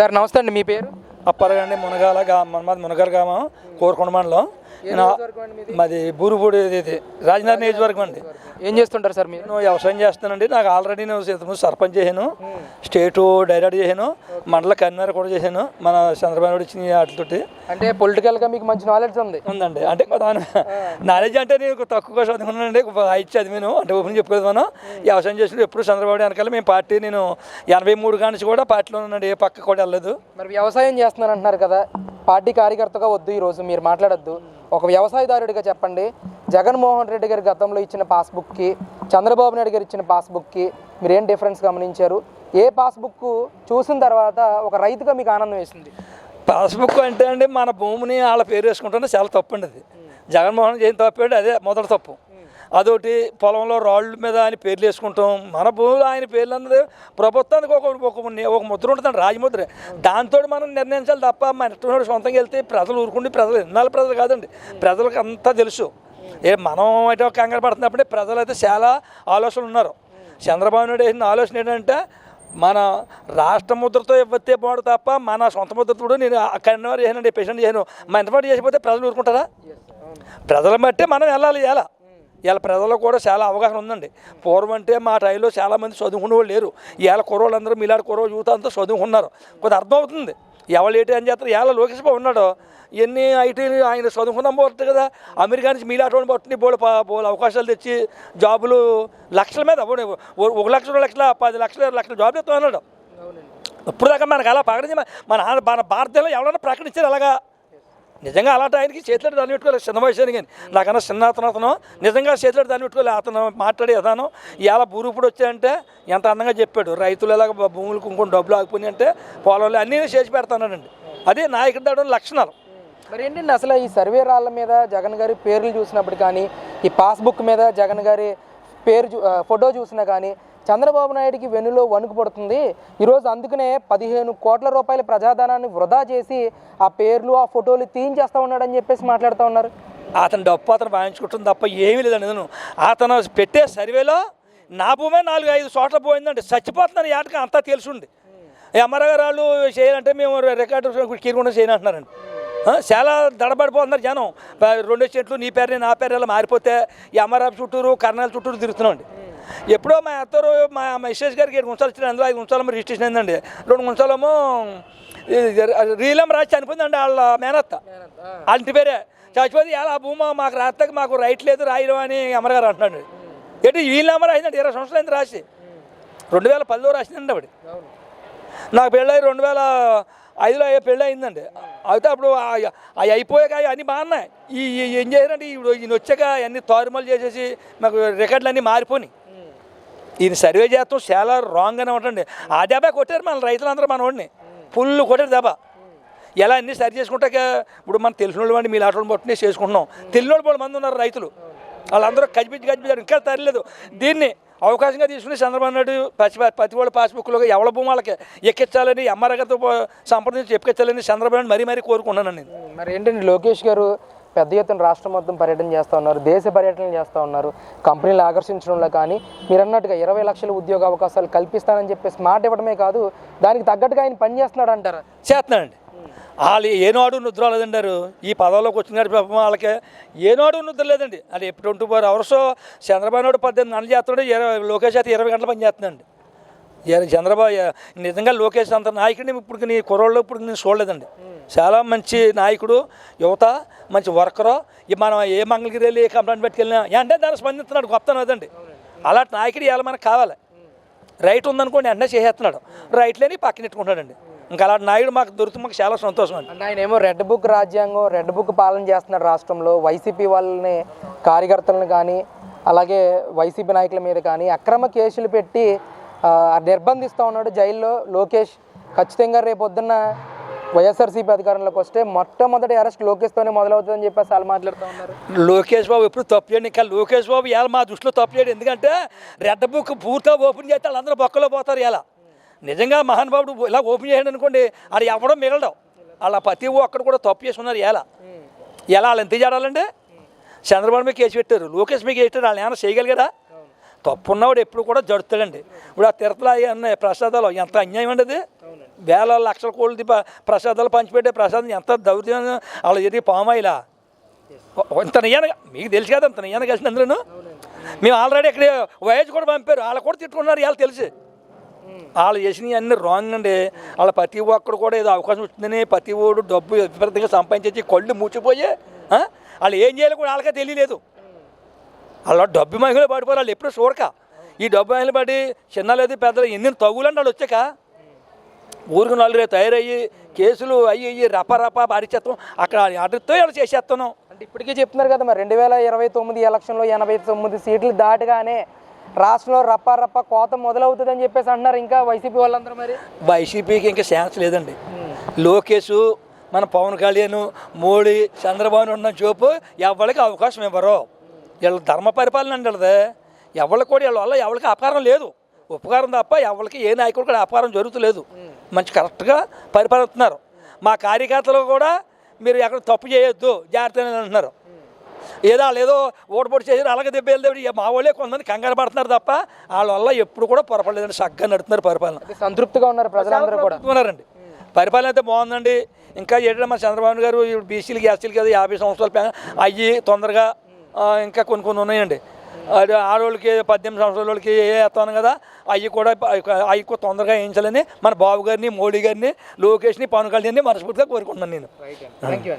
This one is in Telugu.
సార్ నమస్తే అండి మీ పేరు? అప్పరగండి మునగాల గా మన్మాద్ మునగర్ గ్రామం కోరుకొండ మండలం. మాది? బూరుపూడి ఇది రాజనగర్ నియోజకవర్గం అండి. ఏం చేస్తుంటారు సార్ మీరు? నేను వ్యవసాయం చేస్తానండి నాకు ఆల్రెడీ నేను ఇంతకుముందు సర్పంచ్ చేశాను. స్టేటు డైరెక్ట్ చేశాను. మండల కన్వీనర్ కూడా చేశాను. మన చంద్రబాబు నాయుడు ఇచ్చిన వాటితోటి అంటే పొలిటికల్గా మీకు మంచి నాలెడ్జ్ ఉంది. ఉందండి. అంటే నాలెడ్జ్ అంటే నేను తక్కువగా చదువుకున్నానండి. ఐదు చదివాను అంటే ఓపెన్ చెప్పుకోదాను వ్యవసాయం చేసిన ఎప్పుడు చంద్రబాబు వెనకాల మేము పార్టీ నేను ఎనభై మూడు కానించి కూడా పార్టీలో ఉన్నాండి ఏ పక్క కూడా వెళ్ళలేదు. మరి వ్యవసాయం చేస్తున్నారు అంటున్నారు కదా. పార్టీ కార్యకర్తగా వద్దు ఈరోజు. మీరు మాట్లాడొద్దు. ఒక వ్యవసాయదారుడిగా చెప్పండి. జగన్మోహన్ రెడ్డి గారి గతంలో ఇచ్చిన పాస్బుక్కి చంద్రబాబు నాయుడు గారు ఇచ్చిన పాస్బుక్కి మీరు ఏం డిఫరెన్స్ గమనించారు? ఏ పాస్బుక్ చూసిన తర్వాత ఒక రైతుగా మీకు ఆనందం వేసింది? పాస్బుక్ అంటే అండి మన భూమిని వాళ్ళ పేరు వేసుకుంటుంటే చాలా తప్పు అండి అది. జగన్మోహన్ ఏం తప్పు అదే మొదటి తప్పు. అదొకటి పొలంలో రాళ్ళ మీద ఆయన పేర్లు వేసుకుంటాం మన భూమిలో ఆయన పేర్లు అన్నది ప్రభుత్వానికి ఒక ఒక ఒక ముద్ర ఉంటుందండి రాజముద్ర దాంతో మనం నిర్ణయించాలి తప్ప మన ఇష్టం సొంతంగా వెళ్తే ప్రజలు ఊరుకుండి ప్రజలు ఎన్నాళ్ళు ప్రజలు కాదండి ప్రజలకు అంతా తెలుసు ఏ మనం అయితే కంగారు పడుతున్నప్పుడే ప్రజలు అయితే చాలా ఆలోచనలు ఉన్నారు చంద్రబాబు నాయుడు వేసిన ఆలోచన ఏంటంటే మన రాష్ట్ర ముద్రతో ఇవ్వతే బాడు తప్ప మన సొంత ముద్రతో నేను కన్నవారు చేయనండి పేషెంట్ చేయను మన ఇంతపాటు చేసిపోతే ప్రజలు ఊరుకుంటారా ప్రజలను బట్టే మనం వెళ్ళాలి ఎలా ఇలా ప్రజలకు కూడా చాలా అవగాహన ఉందండి. పూర్వం అంటే మా టైంలో చాలామంది చదువుకునే వాళ్ళు లేరు. ఇవాళ కుర్రోళ్ళందరూ మీలాంటి కుర్రో యూత్ అంతా చదువుకున్నారు కొద్ది అర్థమవుతుంది ఎవరు ఏంటి అని చేస్తారు? ఇవాళ లోకేష్ బాబు ఉన్నాడు. ఎన్ని ఐటీ ఆయన చదువుకున్నాం పోతుంది కదా. అమెరికా నుంచి మీలాంటి వాళ్ళు పట్టుని బోలు బోలు అవకాశాలు తెచ్చి జాబులు లక్షల మీద ఒక లక్ష రెండు లక్షల పది లక్షల లక్షల జాబులు ఎత్తా అన్నాడు ఇప్పుడు దాకా మనకు అలా ప్రకటించి మన మన భారతదేశంలో ఎవరైనా ప్రకటించారు అలాగా? నిజంగా అలాంటి ఆయనకి చేతులు దాన్ని పెట్టుకోలేదు చిన్న వయసు కానీ. నాకన్నా చిన్న అతను అతను. నిజంగా చేతులు దాన్ని పెట్టుకోలేదు. అతను మాట్లాడే విధానం ఇలా బూరుపుడు వచ్చాయంటే ఎంత అందంగా చెప్పాడు. రైతులు ఎలాగ భూములు భూములకు ఇంకొని డబ్బులు ఆగిపోయినాయి అంటే పొలంలో అన్నీ చేసి పెడతానండి. అదే నాయకుడి దాడు లక్షణాలు. మరి ఏంటండి అసలు ఈ సర్వే రాళ్ళ మీద జగన్ గారి పేర్లు చూసినప్పుడు కానీ ఈ పాస్బుక్ మీద జగన్ గారి పేరు ఫోటో చూసినా కానీ చంద్రబాబు నాయుడికి వెన్నులో వణుకు పడుతుంది. ఈరోజు అందుకనే పదిహేను కోట్ల రూపాయల ప్రజాధనాన్ని వృధా చేసి ఆ పేర్లు ఆ ఫోటోలు తీయించేస్తా ఉన్నాడని చెప్పేసి మాట్లాడుతూ ఉన్నారు. అతను డప్పు అతను వాయించుకుంటుంది తప్ప ఏమీ లేదండి. నేను అతను పెట్టే సర్వేలో నా భూమే నాలుగు ఐదు చోట్ల పోయిందండి. చచ్చిపోతున్నాను ఏటకి అంతా తెలుసుండి. ఎంఆర్ఆర్ గారు వాళ్ళు చేయాలంటే మేము రికార్డు కీరకుండా చేయనంటున్నారండి. చాలా దడబడిపోతున్నారు జనం. రెండు రెండో చెట్లు నీ పేరు నా పేరు ఇలా మారిపోతే ఎంఆర్ఆర్ చుట్టూరు కర్నాల చుట్టూరు తిరుగుతున్నామండి. ఎప్పుడో మా అత్తరు మా మా గారికి ఏడు గుంచాలు ఇచ్చిన అందులో ఐదు గుంచాలేమో రిజిస్ట్రేషన్ అయిందండి. రెండు గుంచాలేమో రీలం రాసి చనిపోయిందండి వాళ్ళ మేనత్త. వాళ్ళ ఇంటి పేరే. చచ్చిపోతే ఇలా భూమా మాకు రాత్తకి మాకు రైట్ లేదు రాయడం అని అమరగారు అంటున్నాడు. ఏంటి వీళ్ళ నెంబర్ అయిందండి ఇరవై సంవత్సరాలు అయింది రాసి. రెండు వేల పదిలో రాసిందండి ఆవిడ. నాకు పెళ్ళి రెండు వేల ఐదులో అయ్యే పెళ్ళి అయిందండి. అయితే అప్పుడు అవి అయిపోయాక అన్నీ బాగున్నాయి. ఈ ఏం చేశారంటే ఇప్పుడు ఈయన వచ్చాక అన్ని తారుమాలు చేసేసి మాకు రికార్డులు అన్నీ మారిపోయినాయి. ఈయన సర్వే చేస్తాం చాలా రాంగ్ అని ఉంటుంది ఆ దెబ్బ కొట్టారు మన రైతులందరూ మన వాడిని. ఫుల్ కొట్టారు దెబ్బ. ఎలా అన్ని సరి చేసుకుంటాక ఇప్పుడు మనం తెలిసిన వాళ్ళు వాడిని మీ లాంటి పట్టుకునే చేసుకుంటున్నాం. తెలియని వాళ్ళు మంది ఉన్నారు రైతులు. వాళ్ళందరూ కజిపించి కజిపించారు ఇంకా తరలేదు. దీన్ని అవకాశంగా తీసుకుని చంద్రబాబు నాయుడు పచ్చి ప్రతి వాళ్ళ పాస్బుక్లో ఎవరి భూమాలకి ఎక్కించాలని ఎంఆర్ఐతో సంప్రదించి ఎక్కించాలని చంద్రబాబు నాయుడు మరీ మరీ కోరుకున్నాను నేను. మరి ఏంటండి లోకేష్ గారు పెద్ద ఎత్తున రాష్ట్రం మొత్తం పర్యటన చేస్తూ ఉన్నారు దేశ పర్యటన చేస్తూ ఉన్నారు కంపెనీలు ఆకర్షించడంలో కానీ మీరు అన్నట్టుగా ఇరవై లక్షల ఉద్యోగ అవకాశాలు కల్పిస్తానని చెప్పేసి మాట ఇవ్వడమే కాదు దానికి తగ్గట్టుగా ఆయన పని చేస్తున్నాడు అంటారా. చేస్తున్నానండి వాళ్ళు ఏనాడు నిద్ర లేదంటారు ఈ పదవిలోకి వచ్చిన పాపం వాళ్ళకి ఏనాడు నిద్ర లేదండి. అది twenty four hours Chandrababu Naidu పద్దెనిమిది గంటలు చేస్తున్నాడు ఇరవై లోకేష్ అయితే ఇరవై గంటలు పని చేస్తున్నాడు చంద్రబాబు నిజంగా లోకేష్ అంత నాయకుడిని ఇప్పుడు నీ కుర్రోళ్ళు ఇప్పుడు నేను చూడలేదండి. చాలా మంచి నాయకుడు యువత మంచి వర్కరు. మనం ఏ మంగళగిరి వెళ్ళి ఏ కంప్లైంట్ పెట్టుకెళ్ళినా అంటే దాన్ని స్పందిస్తున్నాడు గొప్పతనం అదండి. అలాంటి నాయకుడు ఇవాళ మనకు కావాలి. రైట్ ఉందనుకోండి వెంటనే చేసేస్తున్నాడు. రైట్ లేని పక్కన పెట్టుకుంటాడండి. ఇంకా అలాంటి నాయుడు మాకు దొరుకుతుంది మాకు చాలా సంతోషం అండి. ఆయన ఏమో రెడ్ బుక్ రాజ్యాంగం రెడ్ బుక్ పాలన చేస్తున్నాడు రాష్ట్రంలో. వైసీపీ వాళ్ళని కార్యకర్తలను కానీ అలాగే వైసీపీ నాయకుల మీద కానీ అక్రమ కేసులు పెట్టి నిర్బంధిస్తూ ఉన్నాడు జైల్లో లోకేష్. ఖచ్చితంగా రేపు పొద్దున్న వైఎస్ఆర్సీపీ అధికారంలోకి వస్తే మొట్టమొదటి అరెస్ట్ లోకేష్తోనే మొదలవుతుందని చెప్పేసి వాళ్ళు మాట్లాడుతూ ఉన్నారు. లోకేష్ బాబు ఎప్పుడు తప్పు ఇంకా లోకేష్ బాబు ఇవాళ మా దృష్టిలో తప్పు ఎందుకంటే రెడ్ బుక్ పూర్తిగా ఓపెన్ చేస్తే వాళ్ళందరూ బొక్కలో పోతారు ఇలా నిజంగా మహానుభావుడు ఇలా ఓపెన్ చేయండి అనుకోండి అది ఎవడం మిగలడం. అలా ప్రతి ఒక్కడు కూడా తప్పు చేసుకున్నారు ఎలా ఎలా వాళ్ళు ఎంత చేయాలండి? చంద్రబాబు మీద కేసు పెట్టారు. లోకేష్ మీద కేసు పెట్టారు. వాళ్ళు ఏమైనా చేయగలిగారా? తప్పున్నవాడు ఎప్పుడు కూడా జడుతాడండి. ఇప్పుడు ఆ తిరుపతిలో అవి ప్రసాదాలు ఎంత అన్యాయం అండి అది? వేల లక్షల కోళ్ళది ప్రసాదాలు పంచిపెట్టే ప్రసాదం ఎంత దౌర్యం వాళ్ళ ఎదిగి పామాయిలా? ఇంత నియ్యాన మీకు తెలుసు కదా ఇంత నియ్యాన కలిసి అందులోను? మేము ఆల్రెడీ ఇక్కడ వయసు కూడా పంపారు. వాళ్ళు కూడా తిట్టుకున్నారు వాళ్ళు తెలిసి. వాళ్ళు చేసినవి అన్ని రాంగ్ అండి. వాళ్ళ ప్రతి ఒక్కరు కూడా ఏదో అవకాశం వచ్చిందని ప్రతి ఓడు డబ్బు విపరీతంగా సంపాదించి కళ్ళు మూచిపోయి వాళ్ళు ఏం చేయాలో కూడా వాళ్ళకే తెలియలేదు. వాళ్ళ డబ్బు మహిళలు పడిపోరు వాళ్ళు ఎప్పుడు చూడక. ఈ డబ్బు మహిళలు పడి చిన్న లేదు పెద్దలు ఎన్ని తగులండి వాళ్ళు వచ్చాక ఊరికి నలుగురే తయారయ్యి కేసులు అయ్యి అయ్యి రప రప అరిచేస్తాం అక్కడ అడిగితే వాళ్ళు చేసేస్తున్నాం. అంటే ఇప్పటికే చెప్తున్నారు కదా మరి రెండు వేల ఇరవై తొమ్మిది ఎలక్షన్లో ఎనభై తొమ్మిది సీట్లు దాటగానే రాష్ట్రంలో రప్ప రప్ప కోత మొదలవుతుందని చెప్పేసి అంటున్నారు ఇంకా వైసీపీ వాళ్ళందరూ మరి? వైసీపీకి ఇంకా ఛాన్స్ లేదండి. లోకేష్ మన పవన్ కళ్యాణ్ మోడీ చంద్రబాబు ఉన్న చూపు ఎవరికి అవకాశం ఇవ్వరు. వీళ్ళ ధర్మ పరిపాలన అండి వీళ్ళది. ఎవరికి కూడా వీళ్ళ వల్ల ఎవరికి అపకారం లేదు. ఉపకారం తప్ప ఎవరికి ఏ నాయకుడు కూడా అపకారం జరుగుతలేదు. మంచి కరెక్ట్గా పరిపాలిస్తున్నారు. మా కార్యకర్తలు కూడా మీరు ఎక్కడ తప్పు చేయొద్దు జాగ్రత్త అంటున్నారు. ఏదో వాళ్ళు ఏదో ఓటపోటు చేసి అలాగే దెబ్బ మా వాళ్ళే కొంతమంది కంగారు పడుతున్నారు తప్ప వాళ్ళ వల్ల ఎప్పుడు కూడా పొరపడలేదండి చక్కగా నడుతున్నారు పరిపాలన. సంతృప్తిగా ఉన్నారు ప్రజలందరూ కూడా. ఉన్నారండి పరిపాలన అయితే బాగుందండి. ఇంకా ఏంటంటే మన చంద్రబాబు గారు బీసీలకి ఎస్సీలకి కదా యాభై సంవత్సరాలు అయ్యి తొందరగా ఇంకా కొన్ని కొన్ని ఉన్నాయండి. అది ఆడవాళ్ళకి పద్దెనిమిది సంవత్సరాల వాళ్ళకి ఏ వేస్తాను కదా అవి కూడా అవి కూడా తొందరగా వేయించాలని మన బాబు గారిని మోడీ గారిని లోకేష్ని పవన్ కళ్యాణ్ని మనస్ఫూర్తిగా కోరుకుంటున్నాను నేను. Thank you